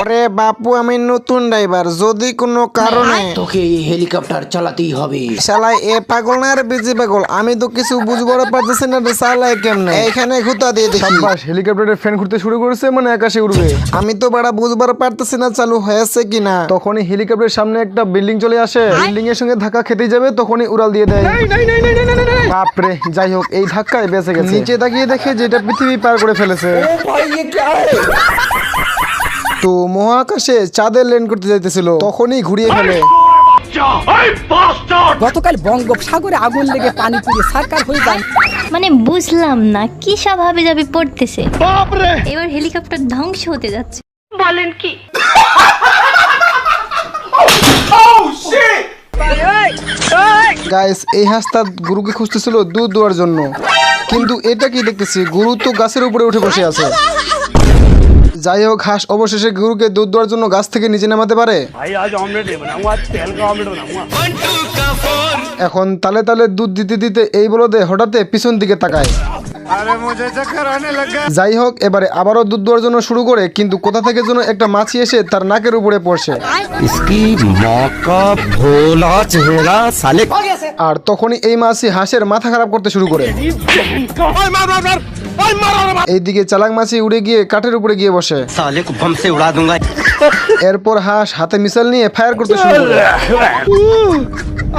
ওরে বাপু আমি নতুন ড্রাইভার যদি কোনো কারণে তোকে এই হেলিকপ্টার চালাতেই হবে। শালাই এ পাগল না আর বিজি পাগল? আমি তো কিছু বুঝব না পারতেছি না রে শালাই কেমনে? এখানে খুঁতা দিয়ে দেখি। বাস হেলিকপ্টারের ফ্যান ঘুরতে শুরু করেছে মানে আকাশে উড়বে। আমি তো বড় বুঝবার পারতেছি না চালু হয়েছে কিনা। তখনই হেলিকপ্টারের সামনে একটা বিল্ডিং চলে আসে। বিল্ডিং এর সঙ্গে ধাক্কা খেতেই যাবে তখনই উড়াল দিয়ে দেয়। বাপরে যাই হোক এই ধাক্কায় বেঁচে গেছে। নিচে তাকিয়ে দেখে যেটা পৃথিবী পার করে ফেলেছে। তো মহাকাশে চাঁদের ল্যান্ড করতে যাইতেছিল তখনই ঘুরিয়ে ফেলে। গতকাল বঙ্গোপসাগরে আগুন লেগে পানি পুড়ে সার্কার হয়ে যায় মানে বুঝলাম না কি সব হাবে যাবে পড়তেছে? এবার হেলিকপ্টার ধ্বংস হতে যাচ্ছে। গাইস এই হাঁসটা গুরুকে খুঁজতেছিল দুধ দেওয়ার জন্য। কিন্তু এটা কি দেখতেছি? গুরু তো গাছের উপরে উঠে বসে আছে। যাই হোক হাঁস অবশেষে গরুকে দুধ দেওয়ার জন্য গাছ থেকে নিচে নামাতে পারে। এখন তালে তালে দুধ দিতে দিতে এই বলদে হঠাৎ পিছন দিকে তাকায়। যাই হোক এবারে আবারও দুধ দেওয়ার জন্য শুরু করে কিন্তু কোথা থেকে যেন একটা মাছি এসে তার নাকের উপরে পড়ছে। আর তখনই এই মাছি হাঁসের মাথা খারাপ করতে শুরু করে। এইদিকে চালাক মাছি উড়ে গিয়ে কাঠের উপরে গিয়ে বসে। এরপর হাঁস হাতে মিশাল নিয়ে ফায়ার করতে শুরু করে।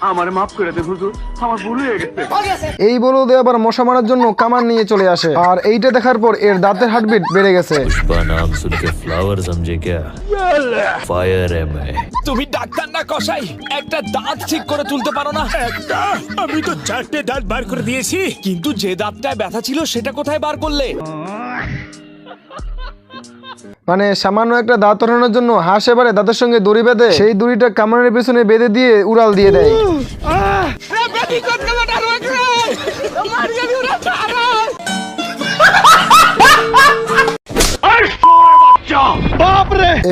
আমারে মাফ দে এই বলদে আবার মশা মারার জন্য কামান নিয়ে চলে আসে। আর এইটা দেখার পর এর দাঁতের হার্টবিট বেড়ে গেছে। তুমি ডাক্তার না কসাই? একটা দাঁত ঠিক করে তুলতে পারো না? একটা? আমি তো চারটে দাঁত বার করে দিয়েছি। কিন্তু যে দাঁতটায় ব্যথা ছিল সেটা কোথায় বার করলে? মানে সামান্য একটা দাঁত ওঠানোর জন্য হাঁস এবারে দাঁতের সঙ্গে দড়ি বেঁধে সেই দড়িটা কামানের পেছনে বেঁধে দিয়ে উড়াল দিয়ে দেয়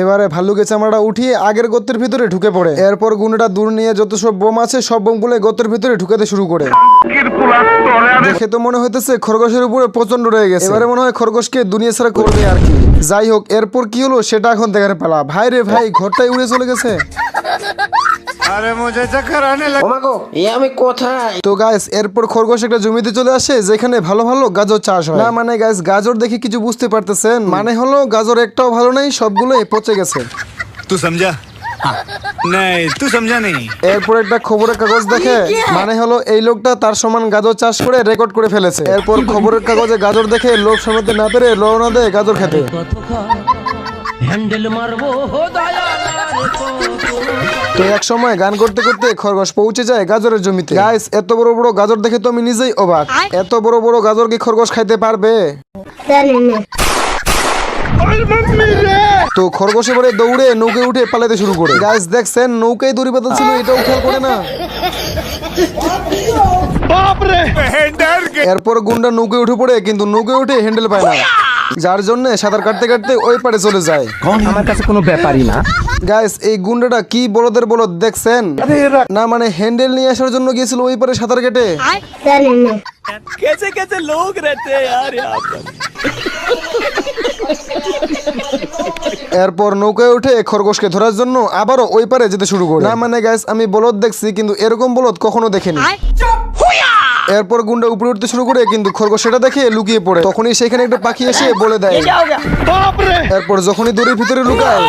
এবারে ভাল্লুকের চামড়াটা উঠিয়ে আগের গর্তের ভিতরে ঢুকে পড়ে। এরপর গুণটা দূর নিয়ে যত সব বোম আছে, সব বোমগুলো গর্তের ভিতরে ঢুকাতে শুরু করে। দেখে তো মনে হইতেছে খরগোশের উপরে প্রচণ্ড রয়ে গেছে। এবারে মনে হয় খরগোশকে দুনিয়া ছাড়া করবে আর কি। যাই হোক, এরপর কি হলো সেটা এখন দেখার পেলা। ভাই রে ভাই, ঘরটাই উড়ে চলে গেছে। গাইস এরপর একটা জমিতে চলে আসে যেখানে ভালো ভালো গাজর চাষ হয়। মানে গাইস গাজর কিছু বুঝতে পারতেছেন? মানে হলো গাজর একটাও ভালো নেই সবগুলোই পচে গেছে। হ্যাঁ। এরপর একটা খবরের কাগজ দেখে মানে হলো এই লোকটা তার সমান গাজর চাষ করে রেকর্ড করে ফেলেছে। এরপর খবরের কাগজে গাজর দেখে লোক সামলাতে না পেরে রওনা দেয় গাজর খেতে। হ্যান্ডেল মারবো তো এক সময় গান করতে করতে খরগোশ পৌঁছে যায় গাজরের জমিতে। গাইস এত বড় বড় গাজর দেখে তো আমি নিজেই অবাক। এত বড় বড় গাজর কি খরগোশ খাইতে পারবে? তো খরগোশ এবারে দৌড়ে নৌকে উঠে পালাতে শুরু করে। গাইস দেখছেন? নৌকায় দড়ি বাঁধা ছিল এটাও খেয়াল করে না? এরপর গুন্ডা নৌকে উঠে পড়ে কিন্তু নৌকে উঠে হ্যান্ডেল পায় না। যার জন্য সাঁতার কাটতে কাটতে ওই পারে চলে যায় আমার কাছে কোনো ব্যাপারই না গাইস এই গুন্ডাটা কি বলদের বলদ দেখছেন না মানে হ্যান্ডেল নিয়ে আসার জন্য গিয়েছিল ওই পারে সাঁতার কেটে कैसे कैसे लोग रहते हैं यार यहाँ पर এরপর নৌকায় উঠে খরগোশকে ধরার জন্য আবারও ওই পারে যেতে শুরু করে না মানে গাইস আমি বলদ দেখছি কিন্তু এরকম বলদ কখনো দেখিনি এরপর গুন্ডা উপরে উঠতে শুরু করে কিন্তু খরগোশ সেটা দেখে লুকিয়ে পড়ে। তখনই সেখানে একটা পাখি এসে বলে দেয় এরপর যখনই দড়ির ভিতরে লুকায়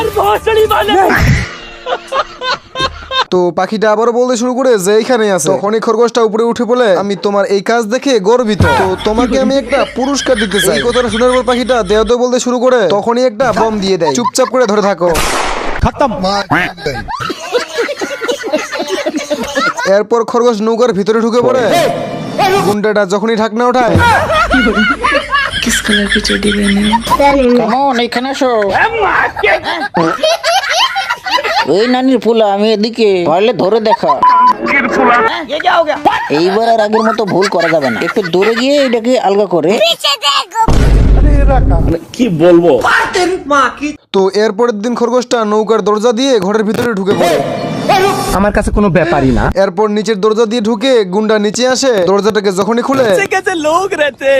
তো পাখিটা আবারও বলতে শুরু করে যে এইখানে আছে। তখনই খরগোশটা উপরে উঠে বলে আমি তোমার এই কাজ দেখে গর্বিত। তো তোমাকে আমি একটা পুরস্কার দিতে চাই। কথাটা শোনার পর পাখিটা দেহ দেহ বলতে শুরু করে তখনই একটা বম দিয়ে দেয়। চুপচাপ করে ধরে থাকো। এরপর খরগোশ নৌকার ভিতরে ঢুকে পড়ে। গুন্ডাটা যখনই ঢাকনা ওঠায়। কেমন এখানে এসো ওই নানির ফুলা আমি এদিকে। পারলে ধরে দেখা। এইবার আর আগের মতো ভুল করা যাবে না। একটু দূরে গিয়ে এটাকে আলগা করে। তো এরপরের দিন খরগোশটা নৌকার দরজা দিয়ে ঘরের ভিতরে ঢুকে পড়ে। আমার কাছে কোনো ব্যাপারই না। এরপর নিচের দরজা দিয়ে ঢুকে গুন্ডা নিচে আসে। দরজাটাকে যখনই খুলে লোক রেতে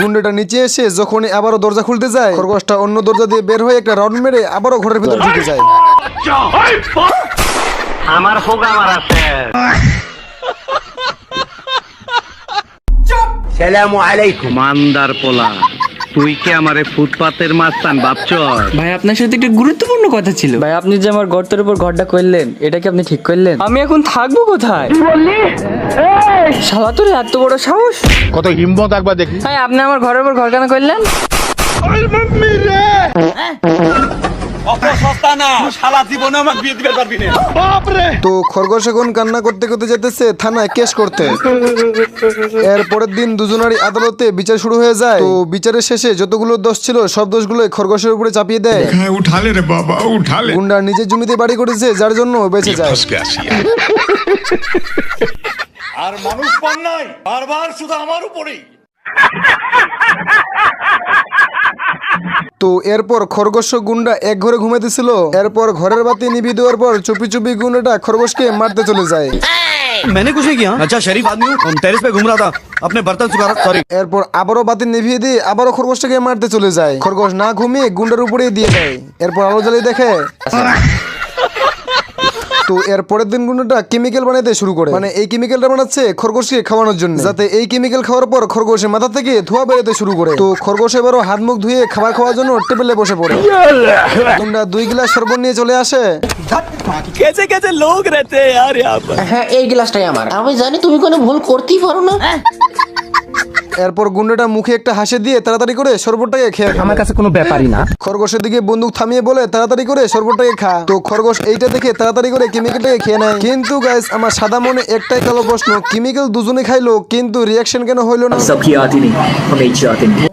গুন্ডাটা নিচে এসে যখনই আবারও দরজা খুলতে যায় খরগোশটা অন্য দরজা দিয়ে বের হয়ে একটা রাউন্ড মেরে আবারও ঘরের ভিতরে ঢুকে যায়। আমার হোগা মারা সালামু আলাইকুম। মান্দার পোলা। তুই কি আমারে ফুটপাতের মাস্তান ভাবছ? ভাই আপনার সাথে একটা গুরুত্বপূর্ণ কথা ছিল। ভাই আপনি যে আমার গর্তের উপর ঘরটা করলেন এটা কি আপনি ঠিক করলেন? আমি এখন থাকব কোথায়? শালা তোর এত বড় সাহস? কত হিম্মত একবার দেখি। ভাই আপনি আমার ঘরের উপর ঘর কেন করলেন তো খরগোশ এখন কান্না করতে করতে যেতেছে থানায় কেস করতে। এর পরের দিন দুজনারই আদালতে বিচার শুরু হয়ে যায়। তো বিচারের শেষে যতগুলো দোষ ছিল সব দোষগুলোই খরগোশের উপরে চাপিয়ে দেয়। উঠালে রে বাবা উঠালে। গুন্ডা নিজের জমিতে বাড়ি করেছে যার জন্য বেঁচে যায়। আর মানুষ পান নাই বারবার শুধু আমার উপরেই। তো এরপর খরগোশ ও গুন্ডা এক ঘরে ঘুমাইতেছিল এরপর ঘরের বাতি নিভি দেওয়ার পর চুপি চুপি গুন্ডাটা খরগোশকে মারতে চলে যায় मैंने कुछ नहीं किया अच्छा शरीफ आदमी हूँ टेरिस पे घूम रहा था अपने बर्तन सुखा रहा सॉरी এরপর আবারও বাতি নিভিয়ে দিয়ে আবারও খরগোশটাকে মারতে চলে যায় খরগোশ না ঘুমিয়ে গুন্ডার উপরেই দিয়ে দেয় এরপর আলো জ্বালিয়ে দেখে তো এর পরের দিন গুন্ডাটা কেমিক্যাল বানাইতে শুরু করে। মানে এই কেমিক্যালটা বানাচ্ছে খরগোশকে খাওয়ানোর জন্য। যাতে এই কেমিক্যাল খাওয়ার পর খরগোশের মাথা থেকে ধোয়া বেরোতে শুরু করে। তো খরগোশ এবারও হাত মুখ ধুয়ে খাবার খাওয়ার জন্য টেবিলে বসে পড়ে। গুন্ডা দুই গ্লাস শরবত নিয়ে চলে আসে। হ্যাঁ এই গ্লাসটাই আমার। আমি জানি তুমি কোনো ভুল করতেই পারো না। এরপর গুন্ডাটা মুখে একটা হাসি দিয়ে তাড়াতাড়ি করে শরবতটাকে খেয়ে আমার কাছে কোনো ব্যাপারই না। খরগোশের দিকে বন্দুক থামিয়ে বলে তাড়াতাড়ি করে শরবতটাকে খা। তো খরগোশ এইটা দেখে তাড়াতাড়ি করে কেমিক্যালটাকে খেয়ে নেয়। কিন্তু গাইস আমার সাদা মনে একটাই কালো প্রশ্ন কেমিক্যাল দুজনে খাইলো কিন্তু রিয়াকশন কেন হইল না? সব কি আতি নেই হমেই চাতে নেই